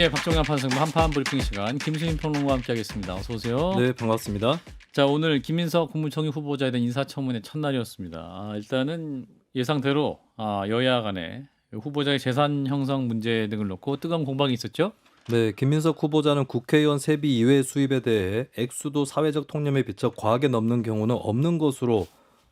예, 박정현 판승부 한판 브리핑 시간 김수민 평론가와 함께하겠습니다. 어서 오세요. 네, 반갑습니다. 자, 오늘 김민석 국무총리 후보자에 대한 인사청문회 첫날이었습니다. 아, 일단은 예상대로 아, 여야 간에 후보자의 재산 형성 문제 등을 놓고 뜨거운 공방이 있었죠. 네, 김민석 후보자는 국회의원 세비 이외 수입에 대해 액수도 사회적 통념에 비춰 과하게 넘는 경우는 없는 것으로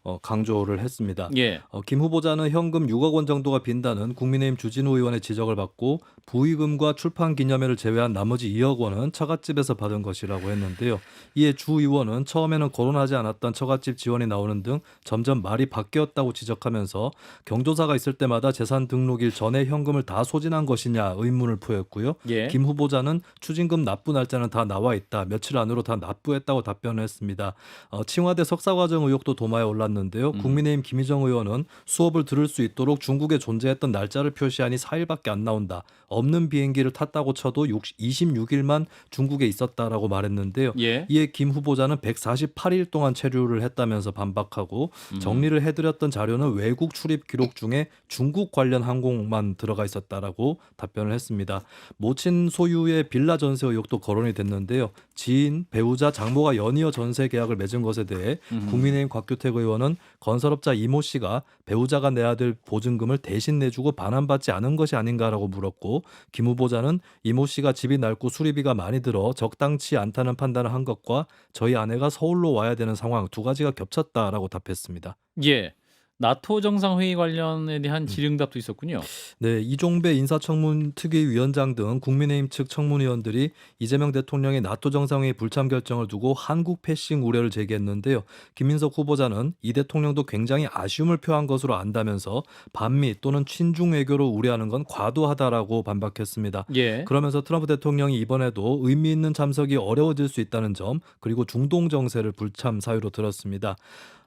어, 강조를 했습니다. 예. 어, 김 후보자는 현금 6억 원 정도가 빈다는 국민의힘 주진우 의원의 지적을 받고 부의금과 출판 기념회를 제외한 나머지 2억 원은 처갓집에서 받은 것이라고 했는데요. 이에 주 의원은 처음에는 거론하지 않았던 처갓집 지원이 나오는 등 점점 말이 바뀌었다고 지적하면서 경조사가 있을 때마다 재산 등록일 전에 현금을 다 소진한 것이냐 의문을 표했고요. 예. 김 후보자는 추징금 납부 날짜는 다 나와 있다. 며칠 안으로 다 납부했다고 답변을 했습니다. 어, 칭화대 석사과정 의혹도 도마에 올 랐는데요. 음. 국민의힘 김희정 의원은 수업을 들을 수 있도록 중국에 존재했던 날짜를 표시하니 4일밖에 안 나온다. 없는 비행기를 탔다고 쳐도 26일만 중국에 있었다라고 말했는데요. 예. 이에 김 후보자는 148일 동안 체류를 했다면서 반박하고 음. 정리를 해드렸던 자료는 외국 출입 기록 중에 중국 관련 항공만 들어가 있었다라고 답변을 했습니다. 모친 소유의 빌라 전세 의혹도 거론이 됐는데요. 지인, 배우자, 장모가 연이어 전세 계약을 맺은 것에 대해 음. 국민의힘 곽규택 의원은 건설업자 이모 씨가 배우자가 내야 될 보증금을 대신 내주고 반환받지 않은 것이 아닌가라고 물었고 김 후보자는 이모 씨가 집이 낡고 수리비가 많이 들어 적당치 않다는 판단을 한 것과 저희 아내가 서울로 와야 되는 상황 두 가지가 겹쳤다라고 답했습니다. 예. 나토 정상회의 관련에 음. 대한 질의응답도 있었군요. 네, 이종배 인사청문 특위위원장 등 국민의힘 측 청문위원들이 이재명 대통령의 나토 정상회의 불참 결정을 두고 한국 패싱 우려를 제기했는데요. 김민석 후보자는 이 대통령도 굉장히 아쉬움을 표한 것으로 안다면서 반미 또는 친중 외교로 우려하는 건 과도하다라고 반박했습니다. 예. 그러면서 트럼프 대통령이 이번에도 의미 있는 참석이 어려워질 수 있다는 점 그리고 중동 정세를 불참 사유로 들었습니다.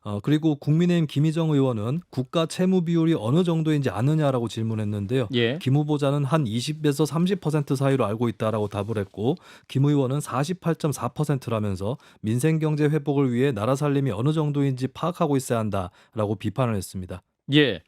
어, 그리고 국민의힘 김희정 의원은 국가 채무 비율이 어느 정도인지 아느냐라고 질문했는데요. 예. 김 후보자는 한 20에서 30% 사이로 알고 있다라고 답을 했고 김 의원은 48.4%라면서 민생 경제 회복을 위해 나라 살림이 어느 정도인지 파악하고 있어야 한다라고 비판을 했습니다. 예.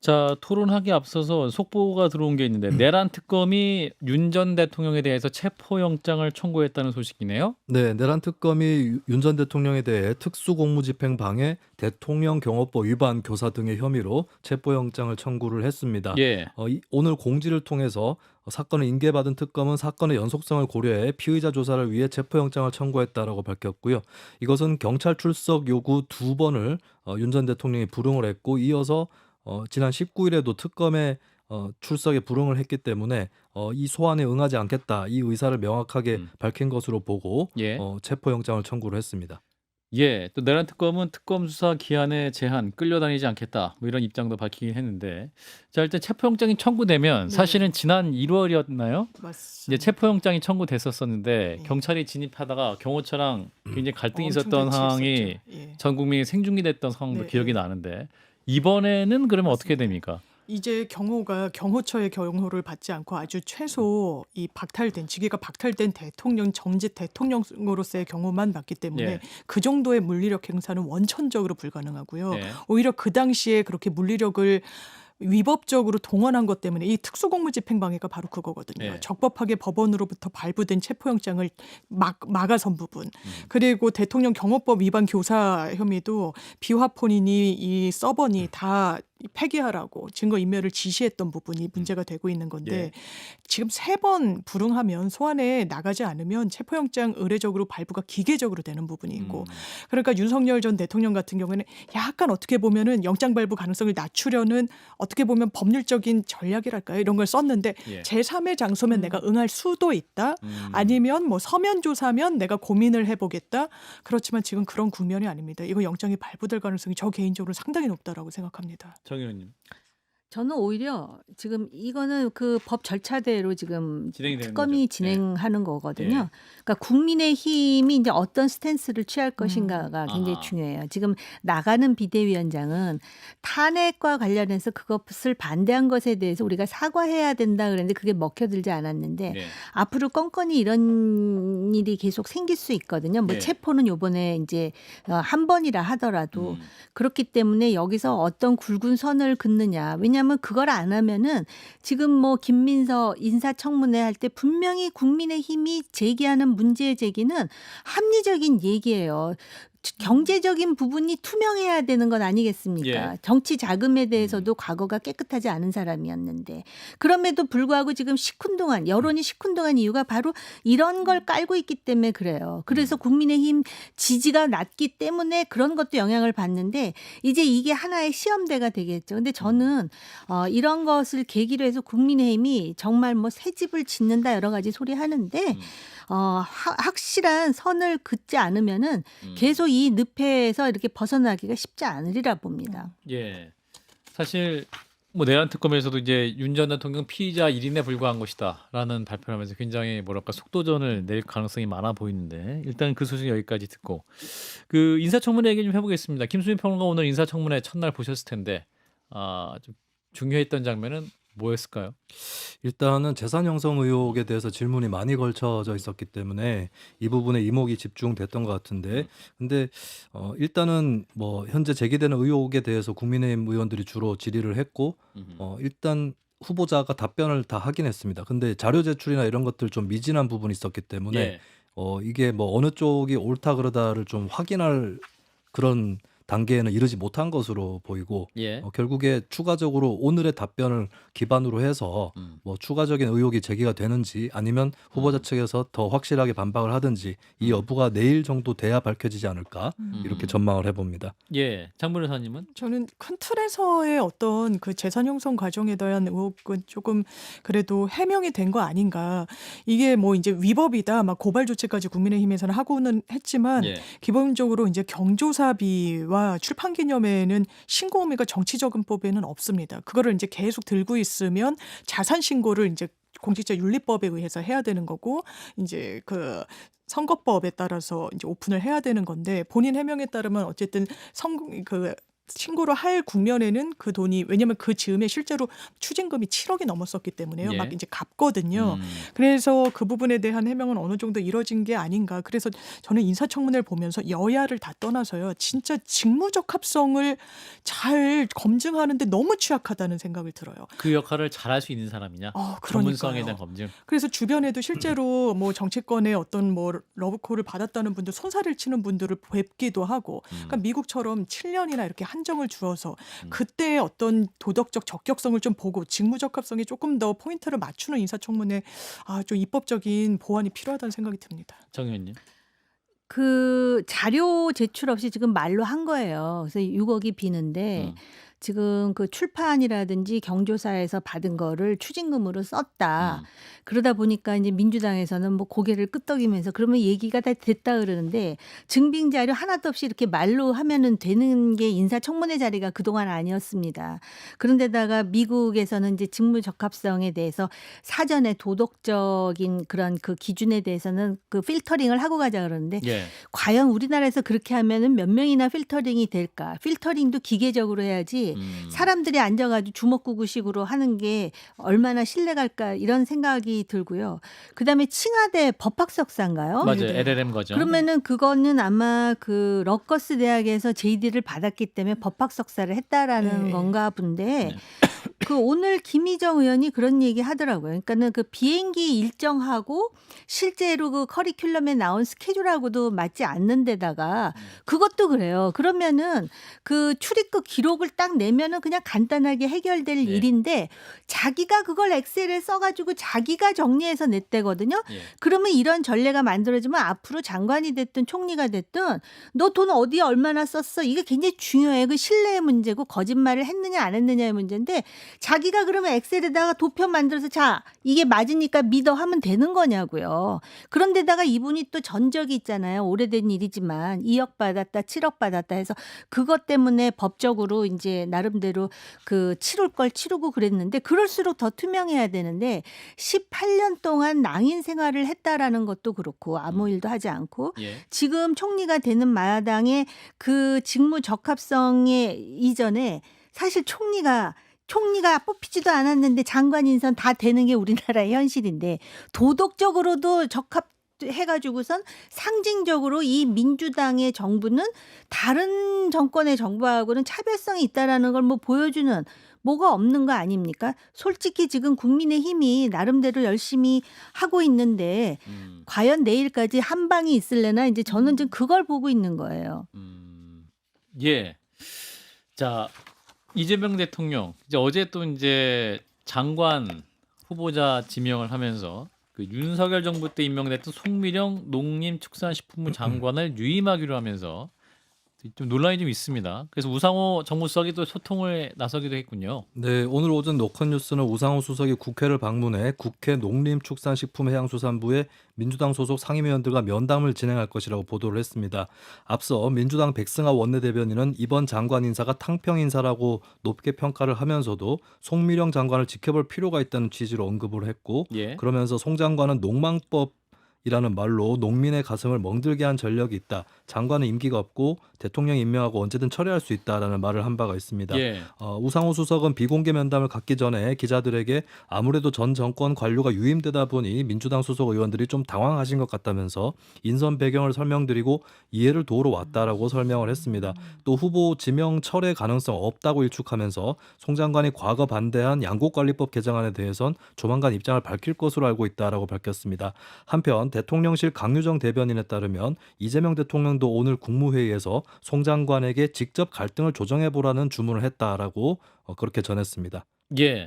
자, 토론하기 앞서서 속보가 들어온 게 있는데 내란 특검이 윤 전 대통령에 대해서 체포영장을 청구했다는 소식이네요. 네, 내란 특검이 윤 전 대통령에 대해 특수공무집행 방해, 대통령 경호법 위반 교사 등의 혐의로 체포영장을 청구를 했습니다. 예. 어, 이- 오늘 공지를 통해서 사건을 인계받은 특검은 사건의 연속성을 고려해 피의자 조사를 위해 체포영장을 청구했다라고 밝혔고요. 이것은 경찰 출석 요구 두 번을 어, 윤전 대통령이 불응을 했고 이어서 어, 지난 19일에도 특검에 어, 출석에 불응을 했기 때문에 어, 이 소환에 응하지 않겠다 이 의사를 명확하게 음. 밝힌 것으로 보고 예. 어, 체포 영장을 청구를 했습니다. 예. 또 내란 특검은 특검 수사 기한에 제한 끌려다니지 않겠다. 뭐 이런 입장도 밝히긴 했는데. 자, 일단 체포영장이 청구되면 네. 사실은 지난 1월이었나요? 맞습니다. 이제 체포영장이 청구됐었었는데 네. 경찰이 진입하다가 경호처랑 굉장히 갈등이 엄청 있었던 상황이. 예. 전 국민이 생중계됐던 상황도 네, 기억이 네. 나는데 이번에는 그러면 어떻게 됩니까? 이제 경호가 경호처의 경호를 받지 않고 아주 최소 이 박탈된 직위가 박탈된 대통령 정직 대통령으로서의 경호만 받기 때문에 예. 그 정도의 물리력 행사는 원천적으로 불가능하고요. 네. 오히려 그 당시에 그렇게 물리력을 위법적으로 동원한 것 때문에 이 특수공무집행방해가 바로 그거거든요. 네. 적법하게 법원으로부터 발부된 체포영장을 막 막아선 부분. 음. 그리고 대통령 경호법 위반 교사 혐의도 비화폰이니 이 서버니 다 폐기하라고 증거 인멸을 지시했던 부분이 문제가 되고 있는 건데 예. 지금 세 번 불응하면 소환에 나가지 않으면 체포영장 의례적으로 발부가 기계적으로 되는 부분이 있고 음. 그러니까 윤석열 전 대통령 같은 경우에는 약간 어떻게 보면은 영장 발부 가능성을 낮추려는 어떻게 보면 법률적인 전략이랄까요 이런 걸 썼는데 예. 제3의 장소면 음. 내가 응할 수도 있다 음. 아니면 뭐 서면 조사면 내가 고민을 해보겠다 그렇지만 지금 그런 국면이 아닙니다 이거 영장이 발부될 가능성이 저 개인적으로 상당히 높다라고 생각합니다 정 의원님 저는 오히려 지금 이거는 그 법 절차대로 지금 진행이 되는 특검이 거죠. 예. 진행하는 거거든요. 그러니까 국민의 힘이 이제 어떤 스탠스를 취할 것인가가 굉장히 아하. 중요해요. 지금 나가는 비대위원장은 탄핵과 관련해서 그것을 반대한 것에 대해서 우리가 사과해야 된다 그랬는데 그게 먹혀들지 않았는데 네. 앞으로 건건이 이런 일이 계속 생길 수 있거든요. 뭐 네. 체포는 요번에 이제 어, 한 번이라 하더라도 음. 그렇기 때문에 여기서 어떤 굵은 선을 긋느냐. 왜냐하면 왜냐하면 그걸 안 하면은 지금 뭐 김민서 인사청문회 할 때 분명히 국민의힘이 제기하는 문제 제기는 합리적인 얘기예요. 경제적인 부분이 투명해야 되는 건 아니겠습니까? 예. 정치 자금에 대해서도 과거가 깨끗하지 않은 사람이었는데 그럼에도 불구하고 지금 시큰둥한 여론이 시큰둥한 이유가 바로 이런 걸 깔고 있기 때문에 그래요. 그래서 국민의힘 지지가 낮기 때문에 그런 것도 영향을 받는데 이제 이게 하나의 시험대가 되겠죠. 근데 저는 어, 이런 것을 계기로 해서 국민의힘이 정말 뭐 새 집을 짓는다 여러 가지 소리 하는데 어, 하- 확실한 선을 긋지 않으면은 음. 계속 이 늪에서 이렇게 벗어나기가 쉽지 않으리라 봅니다. 예. 사실 뭐 내란 특검에서도 이제 윤 전 대통령 피의자 1인에 불과한 것이다라는 발표를 하면서 굉장히 뭐랄까 속도전을 낼 가능성이 많아 보이는데 일단 그 소식 여기까지 듣고 그 인사청문회 얘기 좀 해보겠습니다. 김수민 평론가 오늘 인사청문회 첫날 보셨을 텐데 아 좀 중요했던 장면은 뭐였을까요? 일단은 재산 형성 의혹에 대해서 질문이 많이 걸쳐져 있었기 때문에 이 부분에 이목이 집중됐던 것 같은데 근데 어 일단은 뭐 현재 제기되는 의혹에 대해서 국민의힘 의원들이 주로 질의를 했고 어 일단 후보자가 답변을 다 하긴 했습니다. 근데 자료 제출이나 이런 것들 좀 미진한 부분이 있었기 때문에 예. 어 이게 뭐 어느 쪽이 옳다 그러다를 좀 확인할 그런 단계에는 이르지 못한 것으로 보이고 예. 어, 결국에 추가적으로 오늘의 답변을 기반으로 해서 음. 뭐 추가적인 의혹이 제기가 되는지 아니면 후보자 음. 측에서 더 확실하게 반박을 하든지 이 음. 여부가 내일 정도 돼야 밝혀지지 않을까 음. 이렇게 음. 전망을 해봅니다. 예. 장 변호사님은 저는 큰 틀에서의 어떤 그 재산 형성 과정에 대한 의혹은 조금 그래도 해명이 된 거 아닌가. 이게 뭐 이제 위법이다, 막 고발 조치까지 국민의힘에서는 하고는 했지만 예. 기본적으로 이제 경조사비와 출판 기념회는 신고 의미가 정치적인법에는 없습니다. 그거를 이제 계속 들고 있으면 자산 신고를 이제 공직자 윤리법에 의해서 해야 되는 거고 이제 그 선거법에 따라서 이제 오픈을 해야 되는 건데 본인 해명에 따르면 어쨌든 선그 신고를 할 국면에는 그 돈이 왜냐면 그 즈음에 실제로 추징금이 7억이 넘었었기 때문에요. 예. 막 이제 갚거든요. 음. 그래서 그 부분에 대한 해명은 어느 정도 이뤄진 게 아닌가. 그래서 저는 인사청문회를 보면서 여야를 다 떠나서요. 진짜 직무적 합성을 잘 검증하는데 너무 취약하다는 생각을 들어요. 그 역할을 잘할 수 있는 사람이냐? 어, 전문성에. 대한 검증. 그래서 주변에도 실제로 뭐 정치권의 어떤 뭐 러브콜을 받았다는 분들 손살을 치는 분들을 뵙기도 하고 음. 그러니까 미국처럼 7년이나 이렇게 한 정을 주어서 음. 그때 어떤 도덕적 적격성을 좀 보고 직무적합성에 조금 더 포인트를 맞추는 인사청문회 아 좀 입법적인 보완이 필요하다는 생각이 듭니다. 정 의원님. 그 자료 제출 없이 지금 말로 한 거예요. 그래서 6억이 비는데 음. 지금 그 출판이라든지 경조사에서 받은 거를 추징금으로 썼다. 음. 그러다 보니까 이제 민주당에서는 뭐 고개를 끄덕이면서 그러면 얘기가 다 됐다 그러는데 증빙 자료 하나도 없이 이렇게 말로 하면은 되는 게 인사청문회 자리가 그동안 아니었습니다. 그런데다가 미국에서는 이제 직무 적합성에 대해서 사전에 도덕적인 그런 그 기준에 대해서는 그 필터링을 하고 가자 그러는데 예. 과연 우리나라에서 그렇게 하면은 몇 명이나 필터링이 될까? 필터링도 기계적으로 해야지 음. 사람들이 앉아가지고 주먹구구식으로 하는 게 얼마나 신뢰갈까 이런 생각이 들고요. 그다음에 칭화대 법학석사인가요? 맞아요. 네. LLM 거죠. 그러면은 그거는 아마 그 러커스 대학에서 JD를 받았기 때문에 법학석사를 했다라는 네. 건가 본데 네. 그 오늘 김희정 의원이 그런 얘기 하더라고요. 그러니까는 그 비행기 일정하고 실제로 그 커리큘럼에 나온 스케줄하고도 맞지 않는 데다가 그것도 그래요. 그러면은 그 출입국 기록을 딱 내면은 그냥 간단하게 해결될 네. 일인데 자기가 그걸 엑셀에 써가지고 자기가 정리해서 냈대거든요. 예. 그러면 이런 전례가 만들어지면 앞으로 장관이 됐든 총리가 됐든 너 돈 어디에 얼마나 썼어? 이게 굉장히 중요해. 그 신뢰의 문제고 거짓말을 했느냐 안 했느냐의 문제인데 자기가 그러면 엑셀에다가 도표 만들어서 자 이게 맞으니까 믿어 하면 되는 거냐고요. 그런데다가 이분이 또 전적이 있잖아요. 오래된 일이지만 2억 받았다, 7억 받았다 해서 그것 때문에 법적으로 이제 나름대로 그 치룰 걸 치르고 그랬는데 그럴수록 더 투명해야 되는데 18년 동안 낭인 생활을 했다라는 것도 그렇고 아무 일도 하지 않고 예. 지금 총리가 되는 마당의 그 직무 적합성에 이전에 사실 총리가 총리가 뽑히지도 않았는데 장관 인선 다 되는 게 우리나라의 현실인데 도덕적으로도 적합 해가지고선 상징적으로 이 민주당의 정부는 다른 정권의 정부하고는 차별성이 있다라는 걸 뭐 보여주는 뭐가 없는 거 아닙니까? 솔직히 지금 국민의 힘이 나름대로 열심히 하고 있는데 음, 과연 내일까지 한 방이 있을래나 이제 저는 지금 그걸 보고 있는 거예요. 음, 예. 자, 이재명 대통령 이제 어제 또 이제 장관 후보자 지명을 하면서 그 윤석열 정부 때 임명됐던 송미령 농림축산식품부 장관을 유임하기로 하면서 좀 논란이 좀 있습니다. 그래서 우상호 정무수석이 또 소통을 나서기도 했군요. 네, 오늘 오전 노컷뉴스는 우상호 수석이 국회를 방문해 국회 농림축산식품해양수산부의 민주당 소속 상임위원들과 면담을 진행할 것이라고 보도를 했습니다. 앞서 민주당 백승하 원내대변인은 이번 장관 인사가 탕평 인사라고 높게 평가를 하면서도 송미령 장관을 지켜볼 필요가 있다는 취지로 언급을 했고 예. 그러면서 송 장관은 농망법 이라는 말로 농민의 가슴을 멍들게 한 전력이 있다. 장관은 임기가 없고 대통령 임명하고 언제든 처리할 수 있다라는 말을 한 바가 있습니다. 예. 어, 우상호 수석은 비공개 면담을 갖기 전에 기자들에게 아무래도 전 정권 관료가 유임되다 보니 민주당 소속 의원들이 좀 당황하신 것 같다면서 인선 배경을 설명드리고 이해를 도우러 왔다라고 설명을 했습니다. 또 후보 지명 철회 가능성 없다고 일축하면서 송 장관이 과거 반대한 양곡관리법 개정안에 대해선 조만간 입장을 밝힐 것으로 알고 있다라고 밝혔습니다. 한편 대통령실 강유정 대변인에 따르면 이재명 대통령 도 오늘 국무회의에서 송 장관에게 직접 갈등을 조정해 보라는 주문을 했다라고 어, 그렇게 전했습니다. 예.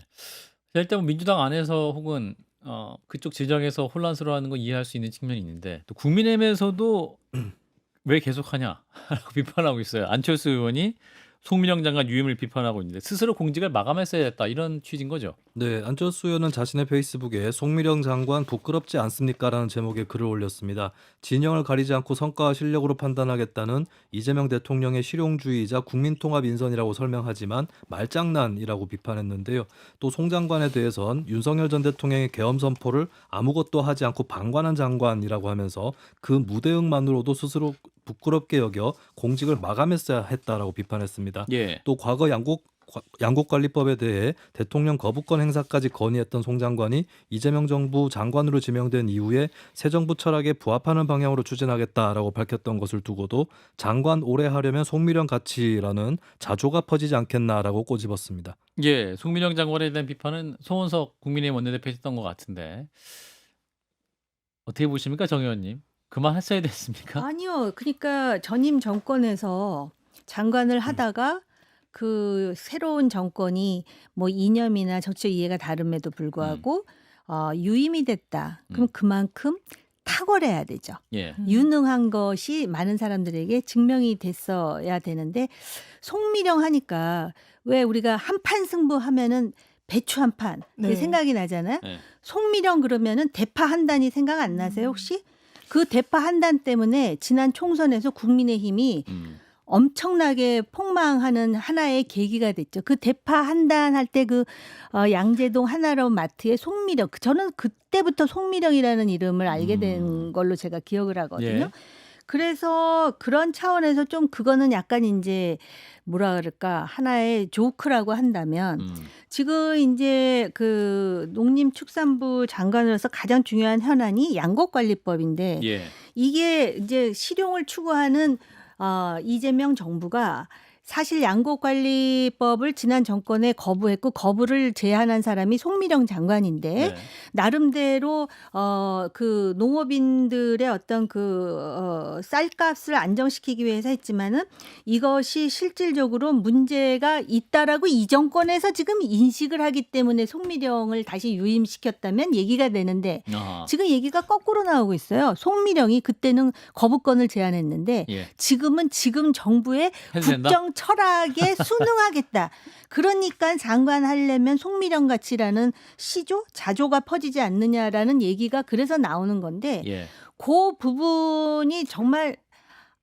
자, 일단 뭐 민주당 안에서 혹은 어, 그쪽 지정에서 혼란스러워하는 거 이해할 수 있는 측면이 있는데 또 국민의힘에서도 왜 계속하냐라고 비판하고 있어요. 안철수 의원이 송민영 장관 유임을 비판하고 있는데 스스로 공직을 마감했어야 했다 이런 취지인 거죠. 네, 안철수 의원은 자신의 페이스북에 송미령 장관 부끄럽지 않습니까라는 제목의 글을 올렸습니다. 진영을 가리지 않고 성과와 실력으로 판단하겠다는 이재명 대통령의 실용주의이자 국민통합 인선이라고 설명하지만 말장난이라고 비판했는데요. 또 송 장관에 대해선 윤석열 전 대통령의 계엄 선포를 아무것도 하지 않고 방관한 장관이라고 하면서 그 무대응만으로도 스스로 부끄럽게 여겨 공직을 마감했어야 했다라고 비판했습니다. 예. 또 과거 양곡 과- 양곡관리법에 대해 대통령 거부권 행사까지 건의했던 송 장관이 이재명 정부 장관으로 지명된 이후에 새 정부 철학에 부합하는 방향으로 추진하겠다라고 밝혔던 것을 두고도 장관 오래 하려면 송미령 같이라는 자조가 퍼지지 않겠나라고 꼬집었습니다. 예. 송민영 장관에 대한 비판은 송원석 국민의힘 원내대표 했던 것 같은데 어떻게 보십니까, 정 의원님? 그만했어야 됐습니까? 아니요. 그러니까 전임 정권에서 장관을 하다가 그 새로운 정권이 뭐 이념이나 정치적 이해가 다름에도 불구하고 어, 유임이 됐다. 그럼 음. 그만큼 탁월해야 되죠. 예. 음. 유능한 것이 많은 사람들에게 증명이 됐어야 되는데 송미령 하니까 왜 우리가 한 판 승부하면은 배추 한판 네. 생각이 나잖아요. 네. 송미령 그러면은 대파 한 단이 생각 안 나세요 혹시? 그 대파 한 단 때문에 지난 총선에서 국민의힘이 음. 엄청나게 폭망하는 하나의 계기가 됐죠. 그 대파 한 단 할 때 그 어, 양재동 하나로운 마트의 송미령 그- 저는 그때부터 송미령이라는 이름을 알게 된 음. 걸로 제가 기억을 하거든요. 예. 그래서 그런 차원에서 좀 그거는 약간 이제 뭐라 그럴까 하나의 조크라고 한다면 음. 지금 이제 그 농림축산부 장관으로서 가장 중요한 현안이 양곡관리법인데 예. 이게 이제 실용을 추구하는 어, 이재명 정부가 사실 양곡관리법을 지난 정권에 거부했고 거부를 제안한 사람이 송미령 장관인데 네. 나름대로 어 그 농업인들의 어떤 그 어, 쌀값을 안정시키기 위해서 했지만은 이것이 실질적으로 문제가 있다라고 이 정권에서 지금 인식을 하기 때문에 송미령을 다시 유임시켰다면 얘기가 되는데 아하. 지금 얘기가 거꾸로 나오고 있어요. 송미령이 그때는 거부권을 제안했는데 예. 지금은 지금 정부의 해도 철학에 순응하겠다. 그러니까 장관 하려면 송미령 같이라는 시조 자조가 퍼지지 않느냐라는 얘기가 그래서 나오는 건데 예. 그 부분이 정말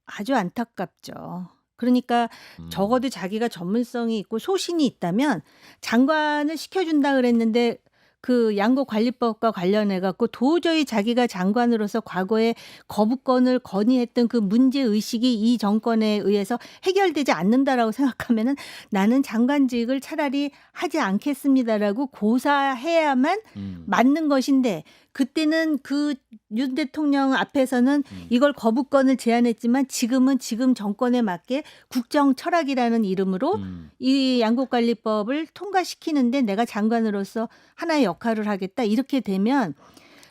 아주 안타깝죠. 그러니까 음. 적어도 자기가 전문성이 있고 소신이 있다면 장관을 시켜준다 그랬는데 그 양곡관리법과 관련해 갖고 도저히 자기가 장관으로서 과거에 거부권을 건의했던 그 문제 의식이 이 정권에 의해서 해결되지 않는다라고 생각하면은 나는 장관직을 차라리 하지 않겠습니다라고 고사해야만 음. 맞는 것인데 그때는 그 윤 대통령 앞에서는 음. 이걸 거부권을 제안했지만 지금은 지금 정권에 맞게 국정 철학이라는 이름으로 음. 이 양곡관리법을 통과시키는데 내가 장관으로서 하나의 역할을 하겠다 이렇게 되면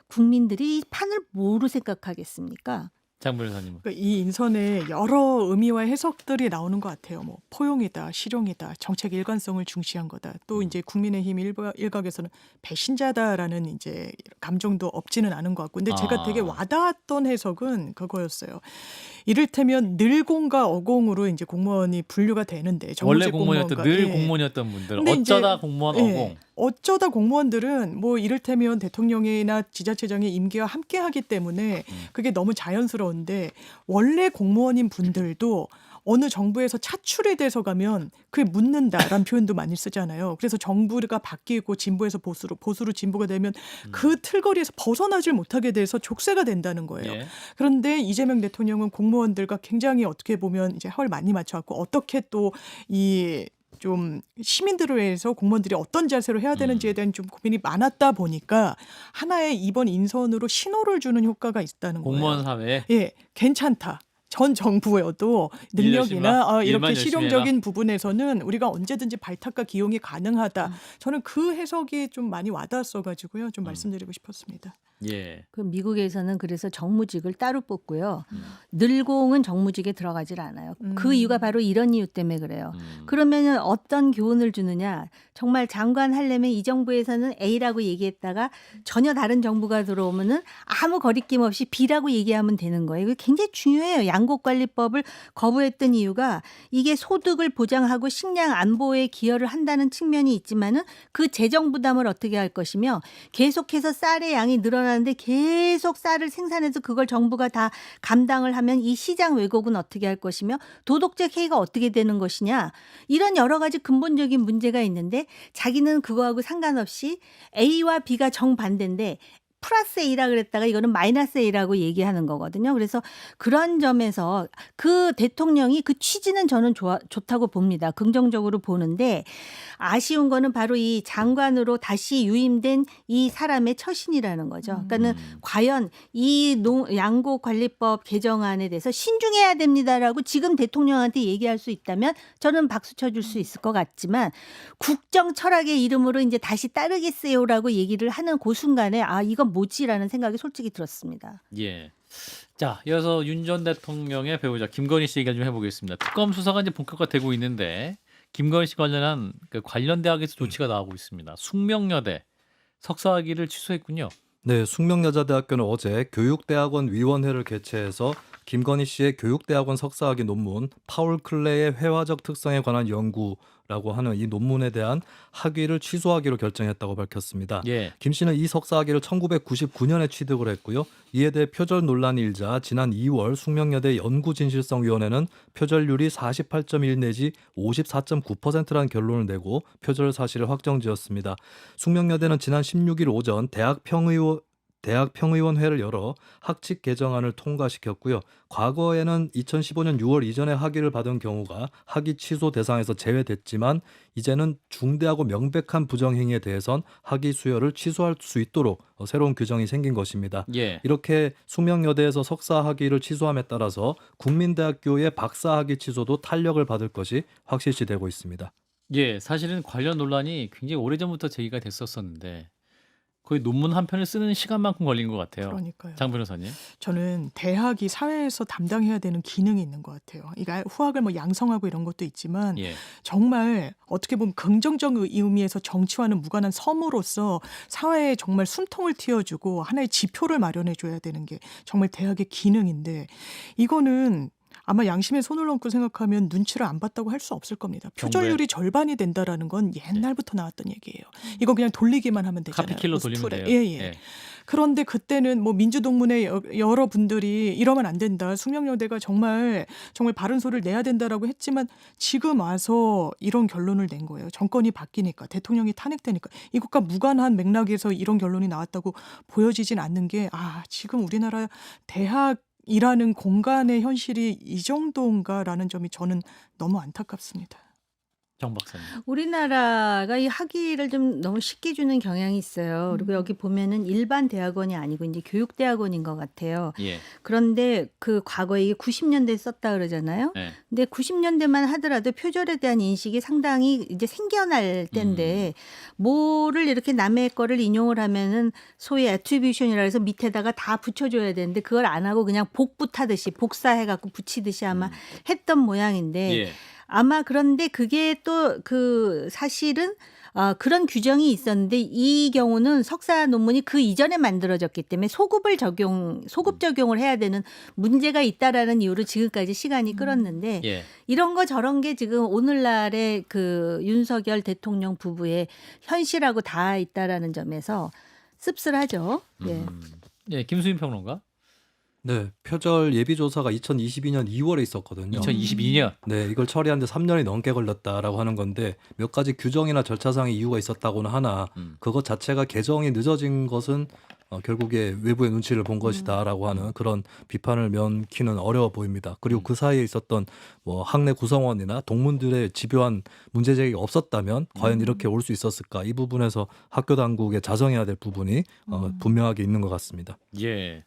국민들이 이 판을 뭐로 생각하겠습니까? 장 변호사님. 그러니까 이 인선에 여러 의미와 해석들이 나오는 것 같아요. 뭐 포용이다, 실용이다, 정책 일관성을 중시한 거다. 또 이제 국민의힘 일각, 일각에서는 배신자다라는 이제 감정도 없지는 않은 것 같고. 근데 제가 아. 되게 와닿았던 해석은 그거였어요. 이를테면 늘공과 어공으로 이제 공무원이 분류가 되는데 원래 공무원이었던 늘 예. 공무원이었던 분들 근데 이제- 어쩌다 공무원 예. 어공. 어쩌다 공무원들은 뭐 이를테면 대통령이나 지자체장의 임기와 함께 하기 때문에 음. 그게 너무 자연스러운데 원래 공무원인 분들도 어느 정부에서 차출이 돼서 가면 그게 묻는다라는 표현도 많이 쓰잖아요. 그래서 정부가 바뀌고 진보에서 보수로 보수로 진보가 되면 음. 그 틀거리에서 벗어나질 못하게 돼서 족쇄가 된다는 거예요. 예. 그런데 이재명 대통령은 공무원들과 굉장히 어떻게 보면 이제 합을 많이 맞춰왔고 어떻게 또이 좀 시민들을 위해서 공무원들이 어떤 자세로 해야 되는지에 음. 대한 좀 고민이 많았다 보니까 하나의 이번 인선으로 신호를 주는 효과가 있다는 공무원 거예요. 사회에 예, 괜찮다. 전 정부여도 일 능력이나 어, 이렇게 실용적인 부분에서는 우리가 언제든지 발탁과 기용이 음. 가능하다. 저는 그 해석이 좀 많이 와닿았어 가지고요. 좀 음. 말씀드리고 싶었습니다. 예. 그 미국에서는 그래서 정무직을 따로 뽑고요. 음. 늘공은 정무직에 들어가질 않아요. 그 음. 이유가 바로 이런 이유 때문에 그래요. 음. 그러면은 어떤 교훈을 주느냐? 정말 장관 하려면 이 정부에서는 A라고 얘기했다가 전혀 다른 정부가 들어오면은 아무 거리낌 없이 B라고 얘기하면 되는 거예요. 이거 굉장히 중요해요. 양 곡관리법을 거부했던 이유가 이게 소득을 보장하고 식량 안보에 기여를 한다는 측면이 있지만은 그 재정 부담을 어떻게 할 것이며 계속해서 쌀의 양이 늘어나는데 계속 쌀을 생산해서 그걸 정부가 다 감당을 하면 이 시장 왜곡은 어떻게 할 것이며 도덕적 해이가 어떻게 되는 것이냐 이런 여러 가지 근본적인 문제가 있는데 자기는 그거하고 상관없이 A와 B가 정반대인데 플러스 A라 그랬다가 이거는 마이너스 A라고 얘기하는 거거든요. 그래서 그런 점에서 그 대통령이 그 취지는 저는 좋아, 좋다고 봅니다. 긍정적으로 보는데 아쉬운 거는 바로 이 장관으로 다시 유임된 이 사람의 처신이라는 거죠. 그러니까는 음. 과연 이 농, 양곡관리법 개정안에 대해서 신중해야 됩니다라고 지금 대통령한테 얘기할 수 있다면 저는 박수 쳐줄 수 있을 것 같지만 국정 철학의 이름으로 이제 다시 따르겠어요라고 얘기를 하는 그 순간에 아 이건 뭐지라는 생각이 솔직히 들었습니다. 예. 자, 이어서 윤 전 대통령의 배우자 김건희 씨 얘기를 좀 해보겠습니다. 특검 수사가 이제 본격화되고 있는데 김건희 씨 관련한 그 관련 대학에서 조치가 나오고 있습니다. 숙명여대 석사학위를 취소했군요. 네, 숙명여자대학교는 어제 교육대학원 위원회를 개최해서 김건희 씨의 교육대학원 석사학위 논문 파울 클레의 회화적 특성에 관한 연구 라고 하는 이 논문에 대한 학위를 취소하기로 결정했다고 밝혔습니다. 예. 김 씨는 이 석사학위를 1999년에 취득을 했고요. 이에 대해 표절 논란이 일자 지난 2월 숙명여대 연구진실성위원회는 표절률이 48.1 내지 54.9%라는 결론을 내고 표절 사실을 확정지었습니다. 숙명여대는 지난 16일 오전 대학 평의원 대학 평의원회를 열어 학칙 개정안을 통과시켰고요. 과거에는 2015년 6월 이전에 학위를 받은 경우가 학위 취소 대상에서 제외됐지만 이제는 중대하고 명백한 부정행위에 대해선 학위 수여를 취소할 수 있도록 어, 새로운 규정이 생긴 것입니다. 예. 이렇게 숙명여대에서 석사 학위를 취소함에 따라서 국민대학교의 박사 학위 취소도 탄력을 받을 것이 확실시되고 있습니다. 예. 사실은 관련 논란이 굉장히 오래전부터 제기가 됐었었는데 거의 논문 한 편을 쓰는 시간만큼 걸린 것 같아요. 그러니까요. 장 변호사님. 저는 대학이 사회에서 담당해야 되는 기능이 있는 것 같아요. 이가 후학을 뭐 양성하고 이런 것도 있지만 예. 정말 어떻게 보면 긍정적 의미에서 정치와는 무관한 섬으로서 사회에 정말 숨통을 틔워주고 하나의 지표를 마련해줘야 되는 게 정말 대학의 기능인데 이거는 아마 양심에 손을 얹고 생각하면 눈치를 안 봤다고 할 수 없을 겁니다. 표절률이 절반이 된다라는 건 옛날부터 나왔던 얘기예요. 이건 그냥 돌리기만 하면 되잖아요. 카피킬로 돌리면 포스툴에. 돼요. 예, 예. 그런데 그때는 뭐 민주동문회 여- 여러 분들이 이러면 안 된다. 숙명여대가 정말 정말 바른 소리를 내야 된다라고 했지만 지금 와서 이런 결론을 낸 거예요. 정권이 바뀌니까 대통령이 탄핵되니까 이것과 무관한 맥락에서 이런 결론이 나왔다고 보여지진 않는 게 아, 지금 우리나라 대학 이라는 공간의 현실이 이 정도인가라는 점이 저는 너무 안타깝습니다. 정 박사님. 우리나라가 이 학위를 좀 너무 쉽게 주는 경향이 있어요. 그리고 여기 보면은 일반 대학원이 아니고 이제 교육대학원인 것 같아요. 예. 그런데 그 과거에 이게 90년대에 썼다 그러잖아요. 네. 근데 90년대만 하더라도 표절에 대한 인식이 상당히 이제 생겨날 때인데 뭐를 이렇게 남의 거를 인용을 하면은 소위 애트리뷰션이라 해서 밑에다가 다 붙여줘야 되는데 그걸 안 하고 그냥 복부 타듯이 복사해갖고 붙이듯이 아마 했던 모양인데 예. 아마 그런데 그게 또 그 사실은 어, 그런 규정이 있었는데 이 경우는 석사 논문이 그 이전에 만들어졌기 때문에 소급을 적용 소급 적용을 해야 되는 문제가 있다라는 이유로 지금까지 시간이 끌었는데 예. 이런 거 저런 게 지금 오늘날의 그 윤석열 대통령 부부의 현실하고 다 있다라는 점에서 씁쓸하죠. 예. 음. 예, 김수인 평론가. 네, 표절 예비 조사가 2022년 2월에 있었거든요. 2022년. 네, 이걸 처리하는데 3년이 넘게 걸렸다라고 하는 건데 몇 가지 규정이나 절차상의 이유가 있었다고는 하나 음. 그것 자체가 개정이 늦어진 것은 어, 결국에 외부의 눈치를 본 것이다라고 하는 그런 비판을 면키는 어려워 보입니다. 그리고 음. 그 사이에 있었던 뭐 학내 구성원이나 동문들의 집요한 문제 제기가 없었다면 과연 이렇게 올 수 있었을까? 이 부분에서 학교 당국에 자성해야 될 부분이 어, 음. 분명하게 있는 것 같습니다. 예.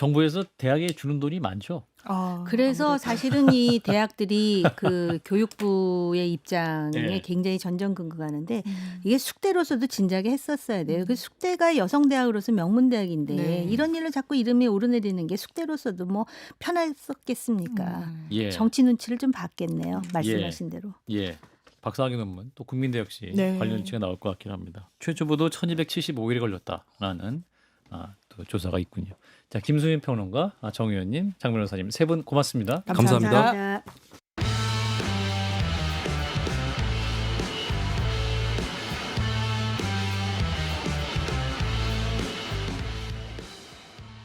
정부에서 대학에 주는 돈이 많죠. 아, 그래서 아무래도. 사실은 이 대학들이 그 교육부의 입장에 네. 굉장히 전전긍긍하는데 음. 이게 숙대로서도 진작에 했었어야 돼요. 그 숙대가 여성대학으로서 명문대학인데 네. 이런 일로 자꾸 이름이 오르내리는 게 숙대로서도 뭐 편했었겠습니까? 음. 예. 정치 눈치를 좀 봤겠네요. 말씀하신 대로. 예. 박사학위 논문 또 국민대 역시 네. 관련치가 나올 것 같긴 합니다. 최초 보도 1275일이 걸렸다라는 아, 또 조사가 있군요. 자, 김수민 평론가, 아, 정 의원님, 장 변호사님 세 분 고맙습니다. 감사합니다. 감사합니다.